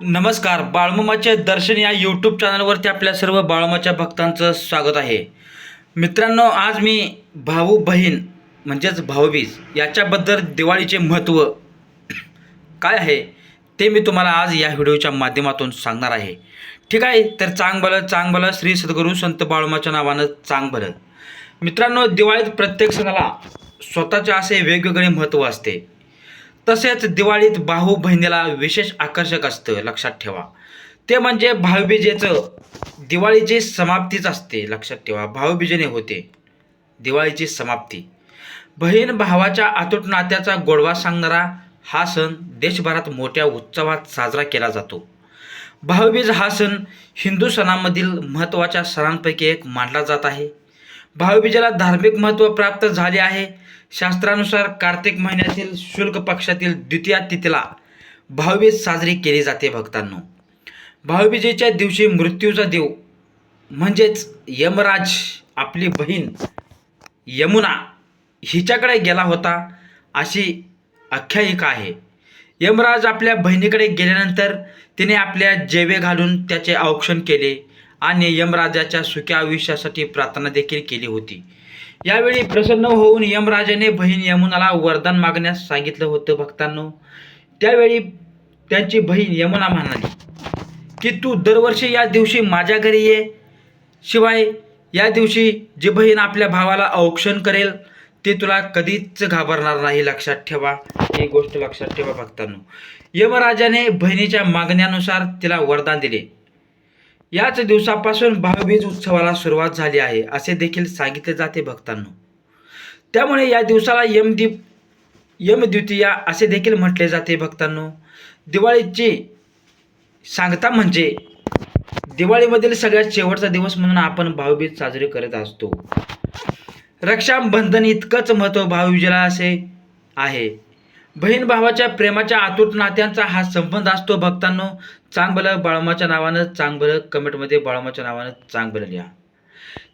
नमस्कार बाळमामाचे दर्शन या यूट्यूब चॅनलवरती आपल्या सर्व बाळमाच्या भक्तांचं स्वागत आहे. मित्रांनो आज मी भाऊ बहीण म्हणजेच भाऊबीज याच्याबद्दल दिवाळीचे महत्त्व काय आहे ते मी तुम्हाला आज या व्हिडिओच्या माध्यमातून सांगणार आहे. ठीक आहे तर चांग भलं चांग भलं श्री सद्गुरू संत बाळमाच्या नावानं चांग भलं मित्रांनो दिवाळीत प्रत्येक सणाला स्वतःचे असे वेगवेगळे महत्त्व असते. तसेच दिवाळीत भाऊ बहिणीला विशेष आकर्षक असतं लक्षात ठेवा. ते म्हणजे भाऊबीजेचं दिवाळीची समाप्तीच असते लक्षात ठेवा. भाऊबीजेने होते. दिवाळीची समाप्ती. बहीण भावाच्या अतूट नात्याचा गोडवा सांगणारा हा सण देशभरात मोठ्या उत्सवात साजरा केला जातो. भाऊबीज हा सण हिंदू सणामधील महत्त्वाच्या सणांपैकी एक मानला जात आहे. भाऊबीजेला धार्मिक महत्त्व प्राप्त झाले आहे. शास्त्रानुसार कार्तिक महिन्यातील शुल्क पक्षातील द्वितीया तिथीला भाऊबीज साजरी केली जाते भक्तांनो. भाऊबीजेच्या दिवशी मृत्यूचा देव म्हणजेच यमराज आपली बहीण यमुना हिच्याकडे गेला होता अशी आख्यायिका आहे. यमराज आपल्या बहिणीकडे गेल्यानंतर तिने आपल्या जेवे घालून त्याचे औक्षण केले. आणि यमराजाच्या सुख्या आयुष्यासाठी प्रार्थना देखील केली होती. यावेळी प्रसन्न होऊन यमराजाने बहीण यमुनाला वरदान मागण्यास सांगितलं होतं भक्तांनो. त्यावेळी त्यांची बहीण यमुना म्हणाली की तू दरवर्षी या दिवशी माझ्या घरी ये. शिवाय या दिवशी जी बहीण आपल्या भावाला औक्षण करेल ते तुला कधीच घाबरणार नाही. लक्षात ठेवा. ही गोष्ट लक्षात ठेवा भक्तांनो. यमराजाने बहिणीच्या मागण्यानुसार तिला वरदान दिले. याच दिवसापासून भाऊबीज उत्सवाला सुरुवात झाली आहे असे देखील सांगितले जाते भक्तांनो. त्यामुळे या दिवसाला यमदीप यमद्वितीया असे देखील म्हटले जाते भक्तांनो. दिवाळीची सांगता म्हणजे दिवाळीमधील सगळ्यात शेवटचा दिवस म्हणून आपण भाऊबीज साजरी करत असतो. रक्षाबंधन इतकंच महत्त्व भाऊबीजेला असे आहे. बहीण भावाच्या प्रेमाच्या आतुर नात्यांचा हा संबंध असतो भक्तांनो. चांगलं बाळमाच्या नावानं चांगलं कमेंटमध्ये बाळमाच्या नावानं चांगलं लिहा.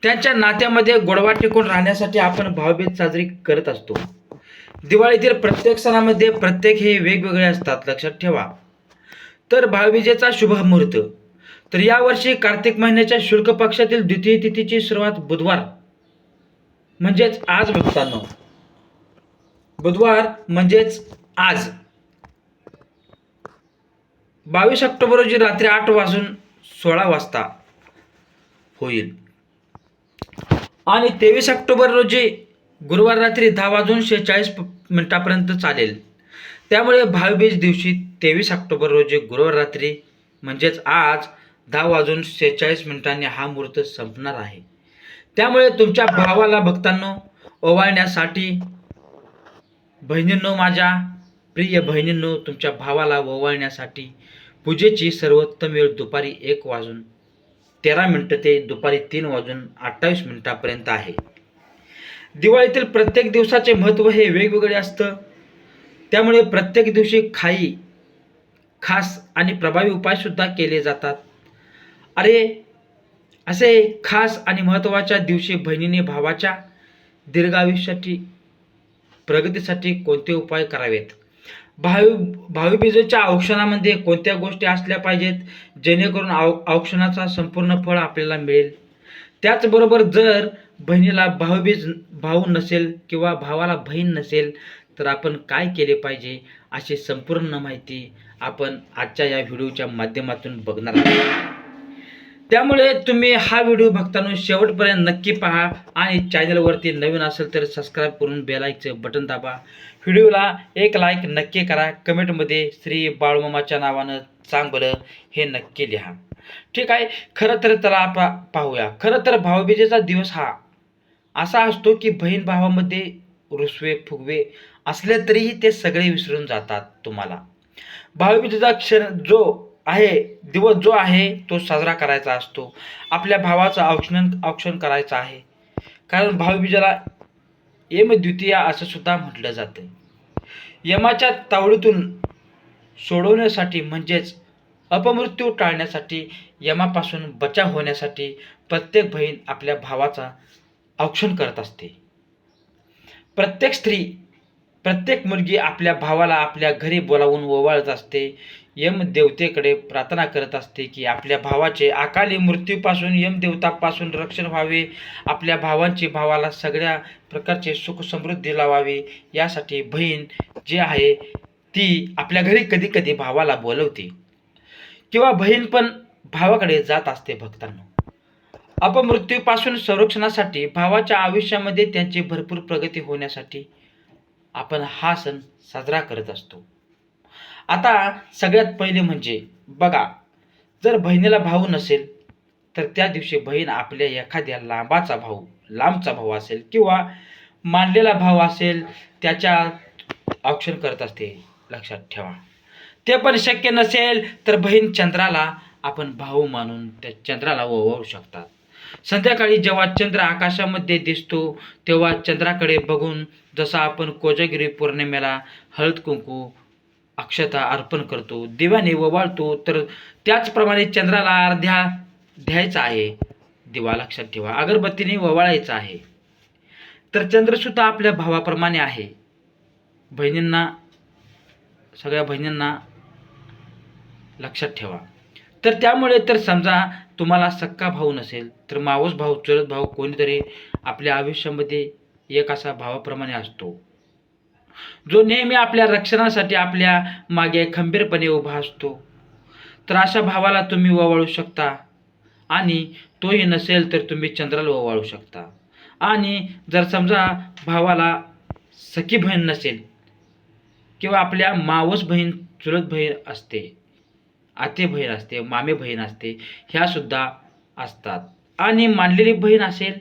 त्यांच्या नात्यामध्ये गोडवा टिकून राहण्यासाठी आपण भावभेद साजरी करत असतो. दिवाळीतील प्रत्येक सणामध्ये प्रत्येक हे वेगवेगळे असतात लक्षात ठेवा. तर भाऊबीजेचा शुभ मुहूर्त. तर यावर्षी कार्तिक महिन्याच्या शुल्क पक्षातील द्वितीय तिथीची सुरुवात बुधवार. म्हणजेच आज भक्तांनो. बुधवार म्हणजेच आज. बावीस ऑक्टोबर रोजी रात्री आठ वाजून सोळा वाजता होईल. आणि तेवीस ऑक्टोबर रोजी गुरुवार रात्री दहा वाजून शेहेचाळीस मिनिटापर्यंत चालेल. त्यामुळे भाऊबीज दिवशी तेवीस ऑक्टोबर रोजी गुरुवार रात्री म्हणजेच आज दहा वाजून शेहेचाळीस मिनिटांनी हा मुहूर्त संपणार आहे. त्यामुळे तुमच्या भावाला भक्तांनो ओवाळण्यासाठी बहिणींनो माझ्या प्रिय बहिणींनो तुमच्या भावाला ओवाळण्यासाठी पूजेची सर्वोत्तम वेळ दुपारी एक वाजून तेरा मिनटं ते दुपारी तीन वाजून अठ्ठावीस मिनिटापर्यंत आहे. दिवाळीतील प्रत्येक दिवसाचे महत्त्व हे वेगवेगळे असतं. त्यामुळे प्रत्येक दिवशी खाई खास आणि प्रभावी उपायसुद्धा केले जातात. अरे असे खास आणि महत्त्वाच्या दिवशी बहिणीने भावाच्या दीर्घायुष्याची प्रगतीसाठी कोणते उपाय करावेत? भावी भावीबीजेच्या औक्षणामध्ये कोणत्या गोष्टी असल्या पाहिजेत जेणेकरून औ औक्षणाचा संपूर्ण फळ आपल्याला मिळेल? त्याचबरोबर जर बहिणीला भाऊबीज भाऊ नसेल किंवा भावाला बहीण नसेल तर आपण काय केले पाहिजे अशी संपूर्ण माहिती आपण आजच्या या व्हिडिओच्या माध्यमातून बघणार आहोत. त्यामुळे तुम्ही हा व्हिडिओ बघताना शेवटपर्यंत नक्की पहा आणि चॅनलवरती नवीन असेल तर सबस्क्राईब करून बेलाईकचं बटन दाबा. व्हिडिओला एक लाईक नक्की करा. कमेंटमध्ये श्री बाळमामाच्या नावानं चांगलं हे नक्की लिहा. ठीक आहे? खरं तर त्याला आपण पाहूया. खरं तर भाऊबीजेचा दिवस हा असा असतो की बहीण भावामध्ये रुसवे फुगवे असले तरीही ते सगळे विसरून जातात तुम्हाला. भाऊबीजेचा क्षण जो आहे. दिवस जो आहे तो साजरा करायचा असतो. आपल्या भावाचं औक्षण औक्षण करायचं आहे. कारण भावबीजाला यम द्वितीया असं सुद्धा म्हटलं जातं. यमाच्या तावडीतून सोडवण्यासाठी म्हणजेच अपमृत्यू टाळण्यासाठी यमापासून बचाव होण्यासाठी प्रत्येक बहीण आपल्या भावाचा औक्षण करत असते. प्रत्येक स्त्री प्रत्येक मुलगी आपल्या भावाला आपल्या घरी बोलावून ओवाळत असते. यम देवतेकडे प्रार्थना करत असते की आपल्या भावाचे अकाली मृत्यूपासून यमदेवतापासून रक्षण व्हावे. आपल्या भावांची भावाला सगळ्या प्रकारचे सुख समृद्धी लावावी. यासाठी बहीण जी आहे ती आपल्या घरी कधी कधी भावाला बोलवते. किंवा बहीण पण भावाकडे जात असते भक्तांना. अपमृत्यूपासून संरक्षणासाठी भावाच्या आयुष्यामध्ये त्यांची भरपूर प्रगती होण्यासाठी आपण हा सण साजरा करत असतो. आता सगळ्यात पहिले म्हणजे बघा जर बहिणीला भाऊ नसेल तर त्या दिवशी बहीण आपल्या एखाद्या लांबाचा भाऊ लांबचा भाऊ असेल किंवा मानलेला भाव असेल त्याच्या औक्षण करत असते. लक्षात ठेवा. ते पण शक्य नसेल तर बहीण चंद्राला आपण भाऊ मानून त्या चंद्राला ओवाळू शकतात. संध्याकाळी जेव्हा चंद्र आकाशामध्ये दिसतो तेव्हा चंद्राकडे बघून जसा आपण कोजागिरी पौर्णिमेला हळद कुंकू अक्षता अर्पण करतो दिव्याने ओवाळतो तर त्याचप्रमाणे चंद्राला अर्ध्या द्यायचा आहे. दिवा लक्षात ठेवा अगरबत्तीने ओवाळायचा आहे. तर चंद्रसुद्धा आपल्या भावाप्रमाणे आहे. बहिणींना सगळ्या बहिणींना लक्षात ठेवा. तर त्यामुळे तर समजा तुम्हाला सक्का भाऊ नसेल तर मावस भाऊ चुलत भाऊ कोणीतरी आपल्या आयुष्यामध्ये एक असा भावाप्रमाणे असतो. जो नेहमी आपल्या रक्षणासाठी आपल्या मागे खंबीरपणे उभा असतो. तर अशा भावाला तुम्ही ओवाळू शकता आणि तोही नसेल तर तुम्ही चंद्राला ओवाळू शकता. आणि जर समजा भावाला सखी बहीण नसेल किंवा आपल्या मावस बहीण चुलत बहीण असते आते बहीण असते मामे बहीण असते ह्यासुद्धा असतात. आणि मानलेली बहीण असेल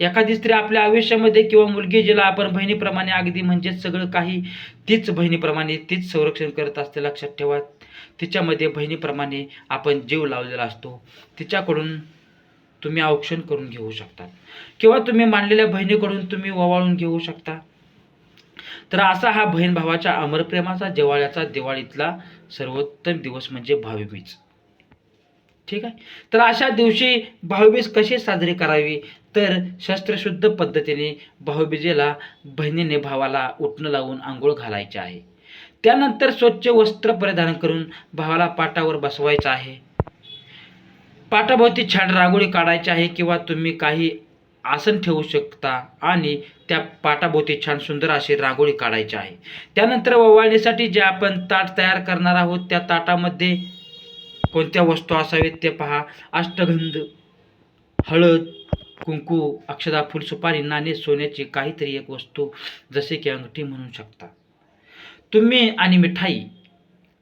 एखादी स्त्री आपल्या आयुष्यामध्ये किंवा मुलगी जिला आपण बहिणीप्रमाणे अगदी म्हणजेच सगळं काही तीच बहिणीप्रमाणे तीच संरक्षण करत असते लक्षात ठेवा. तिच्यामध्ये बहिणीप्रमाणे आपण जीव लावलेला असतो. तिच्याकडून तुम्ही औक्षण करून घेऊ शकता. किंवा तुम्ही मानलेल्या बहिणीकडून तुम्ही ओवाळून घेऊ शकता. तर असा हा बहीण भावाच्या अमरप्रेमाचा जिवाळ्याचा दिवाळीतला सर्वोत्तम दिवस म्हणजे भाऊबीज. ठीक आहे? तर अशा दिवशी भाऊबीज कशी साजरी करावी? तर शस्त्रशुद्ध पद्धतीने भाऊबीजेला बहिणीने भावाला उठणं लावून आंघोळ घालायचे आहे. त्यानंतर स्वच्छ वस्त्र परिधान करून भावाला पाटावर बसवायचं आहे. पाटाभोवती छान रांगोळी काढायची आहे किंवा तुम्ही काही आसन ठेवू शकता आणि त्या पाटाभोवती छान सुंदर अशी रांगोळी काढायची आहे. त्यानंतर ओवाळणीसाठी जे आपण ताट तयार करणार आहोत त्या ताटामध्ये कोणत्या वस्तू असावेत ते पहा. अष्टगंध हळद कुंकू अक्षदा फुलसुपारी नाणे सोन्याची काहीतरी एक वस्तू जसे की अंगठी म्हणू शकता. तुम्ही आणि मिठाई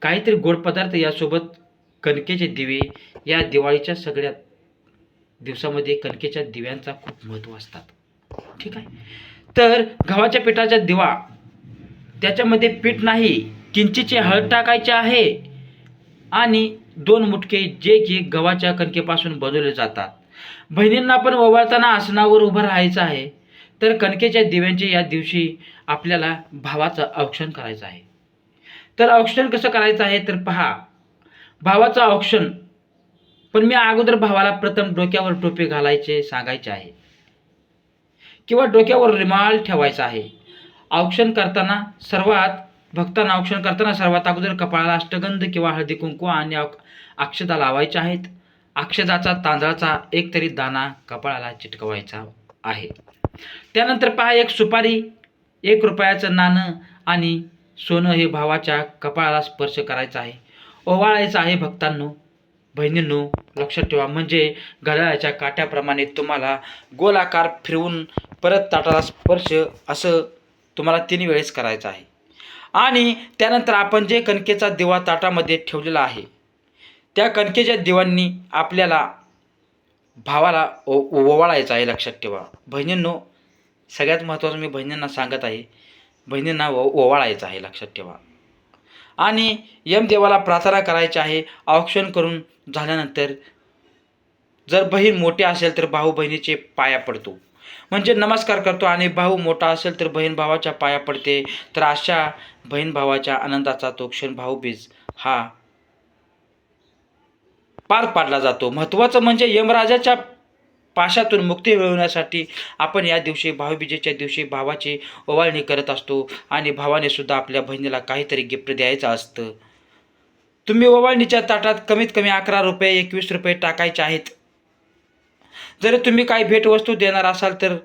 काहीतरी गोड पदार्थ यासोबत कणकेचे दिवे या दिवाळीच्या सगळ्यात दिवसामध्ये कणकेच्या दिव्यांचा खूप महत्त्व असतात. ठीक आहे? तर गव्हाच्या पिठाचा दिवा त्याच्यामध्ये पीठ नाही किंचीचे हळद टाकायचे आहे आणि दोन मुटके जे की गव्हाच्या कणकेपासून बनवले जातात. बहिणींना पण ओवाळताना आसनावर उभं राहायचं आहे. तर कणकेच्या दिव्यांचे या दिवशी आपल्याला भावाचं औक्षण करायचं आहे. तर औक्षण कसं करायचं आहे? तर पहा भावाचं औक्षण पण मी अगोदर भावाला प्रथम डोक्यावर टोपी घालायचे सांगायचे आहे. किंवा डोक्यावर रिमाल ठेवायचा आहे. औक्षण करताना सर्वात भक्तांना औक्षण करताना सर्वात अगोदर कपाळाला अष्टगंध किंवा हळदी कुंकू आणि अक- अक्षता लावायच्या आहेत. अक्षदाचा तांदळाचा एक तरी दाना कपाळाला चिटकवायचा आहे. त्यानंतर पहा एक सुपारी एक रुपयाचं नाणं आणि सोनं हे भावाच्या कपाळाला स्पर्श करायचा आहे. ओवाळायचं आहे भक्तांनो. बहिणींनो लक्षात ठेवा. म्हणजे घड्याळाच्या काट्याप्रमाणे तुम्हाला गोलाकार फिरवून परत ताटाला स्पर्श असं तुम्हाला तीन वेळेस करायचं आहे. आणि त्यानंतर आपण जे कणकेचा दिवा ताटामध्ये ठेवलेला आहे त्या कणकेच्या दिवांनी आपल्याला भावाला ओ ओवाळायचं आहे लक्षात ठेवा. बहिणींनो सगळ्यात महत्त्वाचं मी बहिणींना सांगत आहे बहिणींना ओ ओवाळायचं आहे लक्षात ठेवा. आणि यमदेवाला प्रार्थना करायची आहे औक्षण करून झाल्यानंतर जर बहीण मोठी असेल तर भाऊ बहिणीचे पाया पडतो. म्हणजे नमस्कार करतो आणि भाऊ मोठा असेल तर बहीण भावाच्या पाया पडते. तर अशा बहीण भावाच्या आनंदाचा तो क्षण भाऊबीज हा पार पाडला जातो. महत्त्वाचं म्हणजे यमराजाच्या पाशातून मुक्ती मिळवण्यासाठी आपण या दिवशी भाऊबीजेच्या दिवशी भावाची ओवाळणी करत असतो आणि भावाने सुद्धा आपल्या बहिणीला काहीतरी गिफ्ट द्यायचं असतं. तुम्ही ओवाळणीच्या ताटात कमीत कमी अकरा रुपये एकवीस रुपये टाकायचे आहेत. जर तुम्ही काही भेटवस्तू देणार असाल तर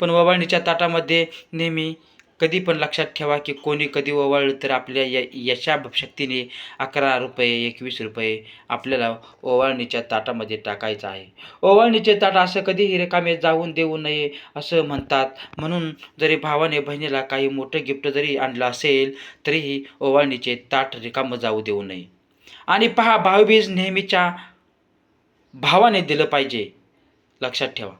पण ओवाळणीच्या ताटामध्ये नेहमी कधी पण लक्षात ठेवा की कोणी कधी ओवाळलं तर आपल्या य यशा शक्तीने अकरा रुपये एकवीस रुपये आपल्याला ओवाळणीच्या ताटामध्ये टाकायचं आहे. ओवाळणीचे ताट असं कधीही रिकामे जाऊन देऊ नये असं म्हणतात. म्हणून जरी भावाने बहिणीला काही मोठं गिफ्ट जरी आणलं असेल तरीही ओवाळणीचे ताट रिकामं जाऊ देऊ नये. आणि पहा भावबीज नेहमीच्या भावाने दिलं पाहिजे. लक्षात ठेवा.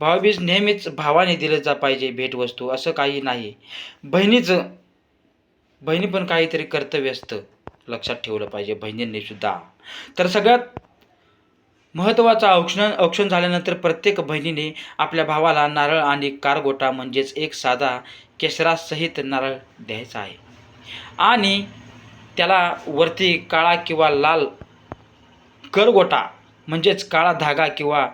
भावबीज नेहमीच भावाने दिलं जा पाहिजे भेटवस्तू असं काही नाही. बहिणीचं बहिणी पण काहीतरी कर्तव्य असतं लक्षात ठेवलं पाहिजे बहिणींनी सुद्धा. तर सगळ्यात महत्त्वाचं औक्षण औक्षण झाल्यानंतर प्रत्येक बहिणीने आपल्या भावाला नारळ आणि कारगोटा म्हणजेच एक साधा केसरासहित नारळ द्यायचा आहे. आणि त्याला वरती काळा किंवा लाल करगोटा म्हणजेच काळा धागा किंवा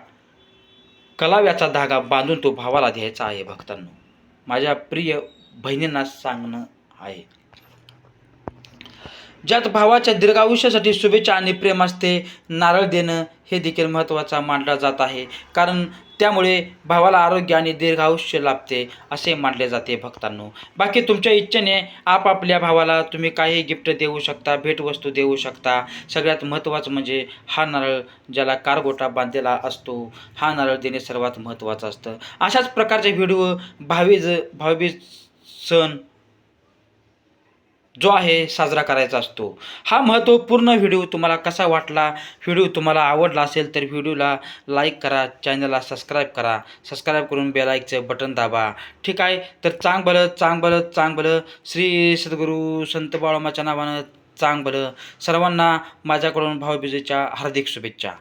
कलाव्याचा धागा बांधून तो भावाला द्यायचा आहे भक्तांनो. माझ्या प्रिय बहिणींना सांगणं आहे. ज्यात भावाच्या दीर्घायुष्यासाठी शुभेच्छा आणि प्रेम असते नारळ देणं हे देखील महत्त्वाचा मानला जात आहे. कारण त्यामुळे भावाला आरोग्य आणि दीर्घायुष्य लाभते असे मानले जाते भक्तांनो. बाकी तुमच्या इच्छेने आपापल्या भावाला तुम्ही काही गिफ्ट देऊ शकता भेटवस्तू देऊ शकता. सगळ्यात महत्त्वाचं म्हणजे हा नारळ ज्याला कारगोटा बांधलेला असतो हा नारळ देणे सर्वात महत्त्वाचं असतं. अशाच प्रकारचे व्हिडिओ भावीज भावीज सण जो आहे साजरा करायचा असतो. हा महत्त्वपूर्ण व्हिडिओ तुम्हाला कसा वाटला? व्हिडिओ तुम्हाला आवडला असेल तर व्हिडिओला लाईक करा चॅनलला सबस्क्राईब करा. सबस्क्राईब करून बेलाईकचं बटन दाबा. ठीक आहे? तर चांग भलं चांग भलं चांग भलं श्री सद्गुरू संत बाळमाच्या नावानं चांग भलं सर्वांना माझ्याकडून भाऊबीजेच्या हार्दिक शुभेच्छा.